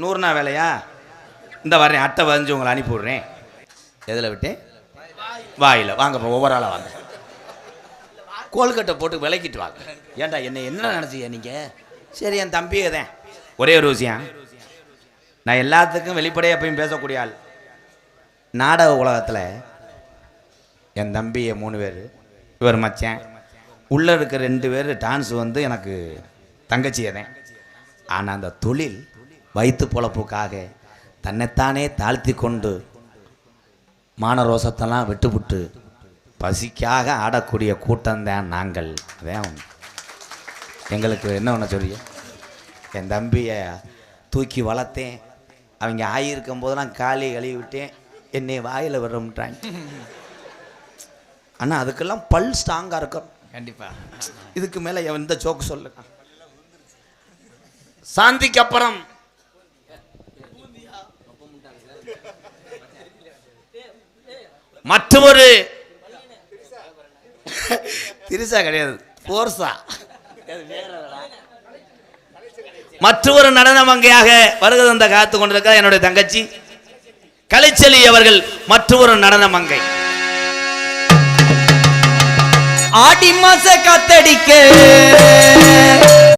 நூறுனா வேலையா? இந்த வரேன் அட்டை வரைஞ்சி உங்களை அனுப்பிவிட்றேன். எதில் விட்டேன் வாயில். வாங்க இப்போ ஒவ்வொரு ஆளாக வாங்க. கோல்கட்டை போட்டு விளக்கிட்டு வாங்க. ஏன்டா என்ன என்ன நினச்சிய நீங்கள் சரி என் தம்பியே தான். ஒரே ஒரு விஷயம். நான் எல்லாத்துக்கும் வெளிப்படையாக எப்பயும் பேசக்கூடிய ஆள். நாடக உலகத்தில் என் தம்பி மூணு பேர். இவர் மச்சேன். உள்ளே இருக்க ரெண்டு பேர் டான்ஸ் வந்து எனக்கு தங்கச்சியை தான். ஆனால் அந்த தொழில் வயிற்று பொழப்புக்காக தன்னைத்தானே தாழ்த்தி கொண்டு மான ரோசத்தெல்லாம் விட்டுவிட்டு பசிக்காக ஆடக்கூடிய கூட்டம்தான் நாங்கள். அதான். எங்களுக்கு என்ன ஒன்று சொல்லிய என் தம்பியை தூக்கி வளர்த்தேன். அவங்க ஆகியிருக்கும் போதெல்லாம் காலி கழுவி விட்டேன். என்னை வாயில் விடுறோம்ட்டாங்க ஆனால் அதுக்கெல்லாம் பல் ஸ்ட்ராங்காக இருக்கும் கண்டிப்பா. இதுக்கு மேலே எந்த ஜோக்கு சொல்லு சாந்திக்கு அப்புறம் மற்றொரு திரிசா கிடையாது. போர்சா. மற்றொரு நடன மங்கையாக வருகை தந்த காத்து கொண்டிருக்க என்னுடைய தங்கச்சி. கலைச்செலி அவர்கள் மற்றொரு நடன மங்கை ஆடி மாச காத்தடிக்க